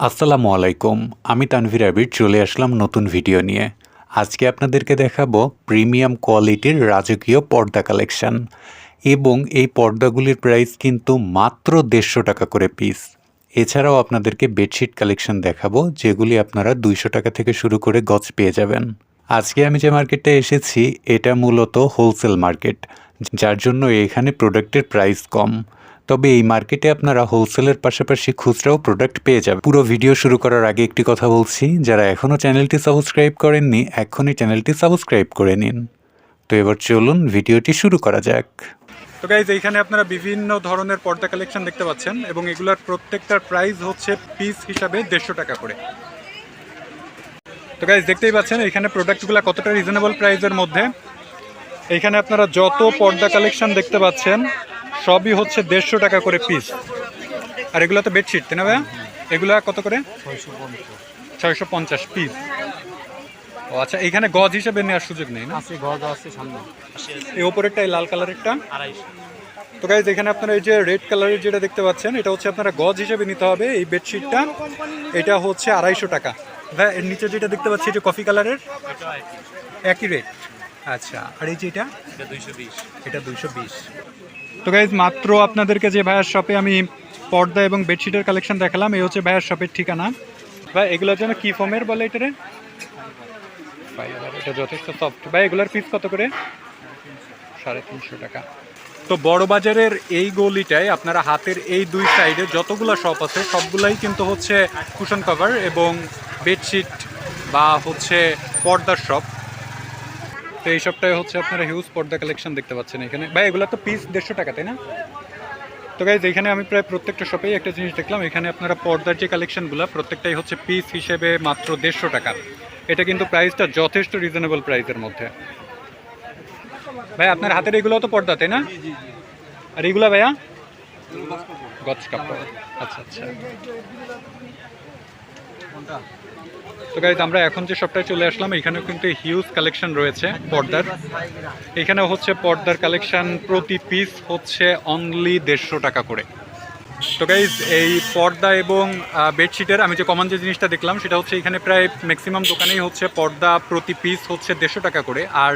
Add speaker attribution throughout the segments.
Speaker 1: আসসালামু আলাইকুম, আমি তানভীর আবির, চলে আসলাম নতুন ভিডিও নিয়ে। আজকে আপনাদেরকে দেখাবো প্রিমিয়াম কোয়ালিটির রাজকীয় পর্দা কালেকশান এবং এই পর্দাগুলির প্রাইস কিন্তু মাত্র দেড়শো টাকা করে পিস। এছাড়াও আপনাদেরকে বেডশিট কালেকশন দেখাবো, যেগুলি আপনারা দুইশো টাকা থেকে শুরু করে গজ পেয়ে যাবেন। আজকে আমি যে মার্কেটে এসেছি, এটা মূলত হোলসেল মার্কেট যার জন্য এখানে প্রোডাক্টের প্রাইস কম। তবে এই মার্কেটে আপনারা হোলসেলের পাশাপাশি খুচরাও প্রোডাক্ট পেয়ে যাবেন। পুরো ভিডিও শুরু করার আগে একটি কথা বলছি, যারা এখনও চ্যানেলটি সাবস্ক্রাইব করেননি, এখনই চ্যানেলটি সাবস্ক্রাইব করে নিন। তো এবার চলুন ভিডিওটি শুরু করা যাক।
Speaker 2: তো গাইজ এইখানে আপনারা বিভিন্ন ধরনের পর্দা কালেকশন দেখতে পাচ্ছেন এবং এগুলার প্রত্যেকটার প্রাইস হচ্ছে পিস হিসাবে দেড়শো টাকা করে। তো গাইজ দেখতেই পাচ্ছেন এখানে প্রোডাক্টগুলো কতটা রিজনেবল প্রাইসের মধ্যে। এইখানে আপনারা যত পর্দা কালেকশন দেখতে পাচ্ছেন সবই হচ্ছে দেড়শো টাকা করে পিস আর এগুলো তো বেডশিট তাই না ভাইয়া? এগুলো কত করে? ছয়শো পঞ্চাশ পিস ও আচ্ছা এখানে গজ হিসেবে নেওয়ার সুযোগ নেই না?
Speaker 3: আছে ঘর আছে সামনে।
Speaker 2: এই ওপরেরটা এই লাল কালারেরটা
Speaker 3: আড়াইশো।
Speaker 2: তো গাইজ এখানে আপনারা এই যে রেড কালারের যেটা দেখতে পাচ্ছেন এটা হচ্ছে আপনারা গজ হিসেবে নিতে হবে এই বেডশিটটা এটা হচ্ছে আড়াইশো টাকা। ভাই এর নিচে যেটা দেখতে পাচ্ছি এটা কফি কালারের একই। রেট আচ্ছা আর এই যে এটা?
Speaker 3: এটা দুইশো বিশ।
Speaker 2: এটা দুইশো বিশ। তো গাইজ মাত্র আপনাদেরকে যে ভাইয়ার শপে আমি পর্দা এবং বেডশিটের কালেকশন দেখালাম এই হচ্ছে ভাইয়ার শপের ঠিকানা। ভাই এগুলোর জন্য কি ফোমের বলে এটারে? ভাই এটা যথেষ্ট সফট ভাই, এগুলোর পিস কত করে? সাড়ে তিনশো টাকা। তো বড় বাজারের এই গলিটায় আপনারা হাতের এই দুই সাইডে যতগুলো শপ আছে, সবগুলাই কিন্তু হচ্ছে কুশন কভার এবং বেডশিট বা হচ্ছে পর্দার শপ তো এই সবটাই হচ্ছে আপনারা হিউজ পর্দা কালেকশন দেখতে পাচ্ছেন এখানে। ভাই এগুলো তো পিস দেড়শো টাকা তাই না? তো গাইজ এখানে আমি প্রায় প্রত্যেকটা শপেই একটা জিনিস দেখলাম। এখানে আপনারা পর্দার যে কালেকশনগুলো প্রত্যেকটাই হচ্ছে পিস হিসেবে মাত্র দেড়শো টাকা। এটা কিন্তু প্রাইসটা যথেষ্ট রিজনেবল প্রাইসের মধ্যে। ভাই আপনার হাতের এগুলো তো পর্দা তাই না? আর এগুলা ভাইয়া? গছ কাপড়। আচ্ছা আচ্ছা। তো গাইজ আমরা এখন যে সবটায় চলে আসলাম, এখানেও কিন্তু হিউজ কালেকশন রয়েছে পর্দার। এখানে হচ্ছে পর্দার কালেকশন প্রতি পিস হচ্ছে অনলি দেড়শো টাকা করে। তো গাইজ এই পর্দা এবং বেডশিটের আমি যে কমন যে জিনিসটা দেখলাম, সেটা হচ্ছে এখানে প্রায় ম্যাক্সিমাম দোকানেই হচ্ছে পর্দা প্রতি পিস হচ্ছে দেড়শো টাকা করে। আর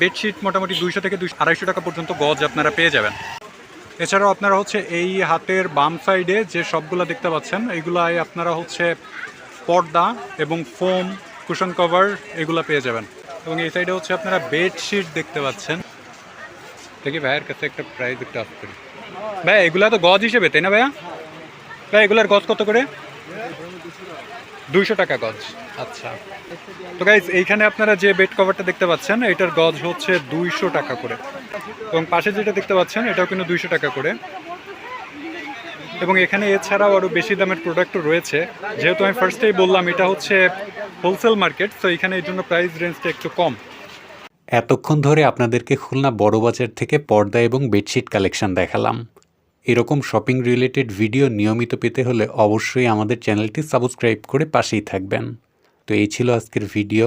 Speaker 2: বেডশিট মোটামুটি দুইশো থেকে দুইশো, আড়াইশো টাকা পর্যন্ত গজ আপনারা পেয়ে যাবেন। এছাড়াও আপনারা হচ্ছে এই হাতের বাম সাইডে যে সবগুলো দেখতে পাচ্ছেন এইগুলাই আপনারা হচ্ছে পর্দা এবং ফোম, কুশন কভার এগুলো পেয়ে যাবেন। এবং এই সাইডে হচ্ছে আপনারা বেডশিট দেখতে পাচ্ছেন। দেখি ভাইয়ের কাছে একটা প্রাইস একটু আস করি। ভাই, এগুলা তো গজ হিসেবে, তাই না ভাইয়া? ভাই, এগুলার গজ কত করে? দুইশো টাকা গজ। আচ্ছা। তো গাইজ এইখানে আপনারা যে বেড কভারটা দেখতে পাচ্ছেন, এটার গজ হচ্ছে দুইশো টাকা করে। এবং পাশে যেটা দেখতে পাচ্ছেন, এটাও কিন্তু দুইশো টাকা করে। এবং এখানে এছাড়াও আরও বেশি দামের প্রোডাক্টও রয়েছে। যেহেতু আমি ফার্স্টেই বললাম, এটা হচ্ছে হোলসেল মার্কেট তো এখানে এই জন্য প্রাইস রেঞ্জটা একটু কম।
Speaker 1: এতক্ষণ ধরে আপনাদেরকে খুলনা বড় বাজার থেকে পর্দা এবং বেডশিট কালেকশন দেখালাম। এরকম শপিং রিলেটেড ভিডিও নিয়মিত পেতে হলে অবশ্যই আমাদের চ্যানেলটি সাবস্ক্রাইব করে পাশেই থাকবেন। তো এই ছিল আজকের ভিডিও